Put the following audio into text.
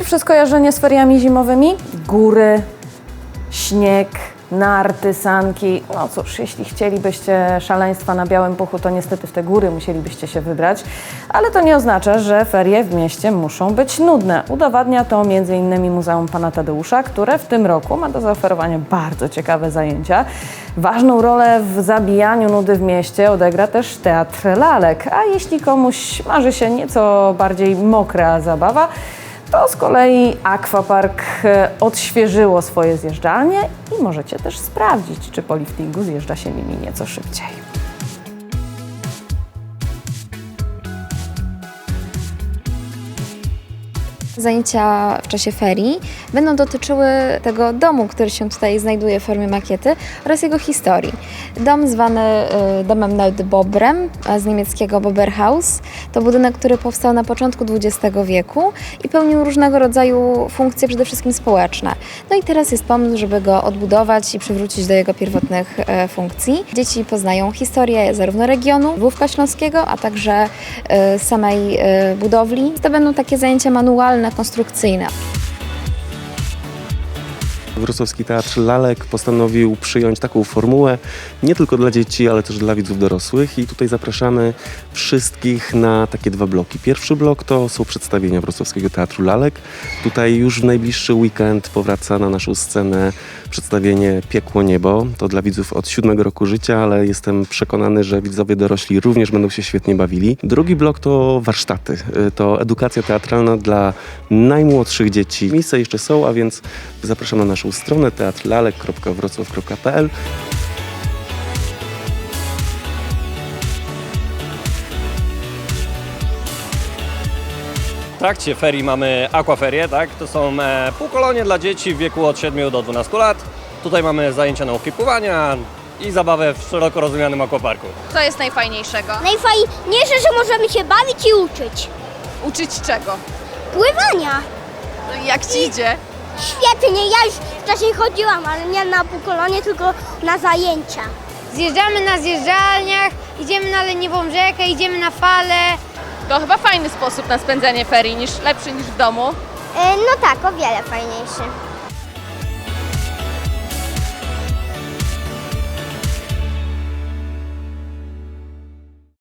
Pierwsze skojarzenie z feriami zimowymi? Góry, śnieg, narty, sanki. No cóż, jeśli chcielibyście szaleństwa na Białym Puchu, to niestety w te góry musielibyście się wybrać. Ale to nie oznacza, że ferie w mieście muszą być nudne. Udowadnia to m.in. Muzeum Pana Tadeusza, które w tym roku ma do zaoferowania bardzo ciekawe zajęcia. Ważną rolę w zabijaniu nudy w mieście odegra też Teatr Lalek. A jeśli komuś marzy się nieco bardziej mokra zabawa, to z kolei Aquapark e, odświeżyło swoje zjeżdżalnie i możecie też sprawdzić, czy po liftingu zjeżdża się nimi nieco szybciej. Zajęcia w czasie ferii będą dotyczyły tego domu, który się tutaj znajduje w formie makiety oraz jego historii. Dom zwany y, domem nad Bobrem, z niemieckiego Boberhaus, to budynek, który powstał na początku XX wieku i pełnił różnego rodzaju funkcje, przede wszystkim społeczne. No i teraz jest pomysł, żeby go odbudować i przywrócić do jego pierwotnych e, funkcji. Dzieci poznają historię zarówno regionu, Wówka Śląskiego, a także e, samej budowli. To będą takie zajęcia manualne, konstrukcyjne. Wrocławski Teatr Lalek postanowił przyjąć taką formułę nie tylko dla dzieci, ale też dla widzów dorosłych i tutaj zapraszamy wszystkich na takie dwa bloki. Pierwszy blok to są przedstawienia Wrocławskiego Teatru Lalek. Tutaj już w najbliższy weekend powraca na naszą scenę przedstawienie Piekło Niebo. To dla widzów od siódmego roku życia, ale jestem przekonany, że widzowie dorośli również będą się świetnie bawili. Drugi blok to warsztaty. Y, To edukacja teatralna dla najmłodszych dzieci. Miejsca jeszcze są, a więc zapraszam na naszą stronę teatrlalek.wrocław.pl W trakcie ferii mamy aquaferie, tak? To są e, półkolonie dla dzieci w wieku od 7 do 12 lat. Tutaj mamy zajęcia nauki pływania i zabawę w szeroko rozumianym aquaparku. Co jest najfajniejszego? Najfajniejsze, że możemy się bawić i uczyć. Uczyć czego? Pływania. No i Jak ci idzie? Świetnie, ja już wcześniej chodziłam, ale nie na półkolonie, tylko na zajęcia. Zjeżdżamy na zjeżdżalniach, idziemy na leniwą rzekę, idziemy na fale. To chyba fajny sposób na spędzanie ferii, niż lepszy niż w domu. E, no tak, o wiele fajniejszy.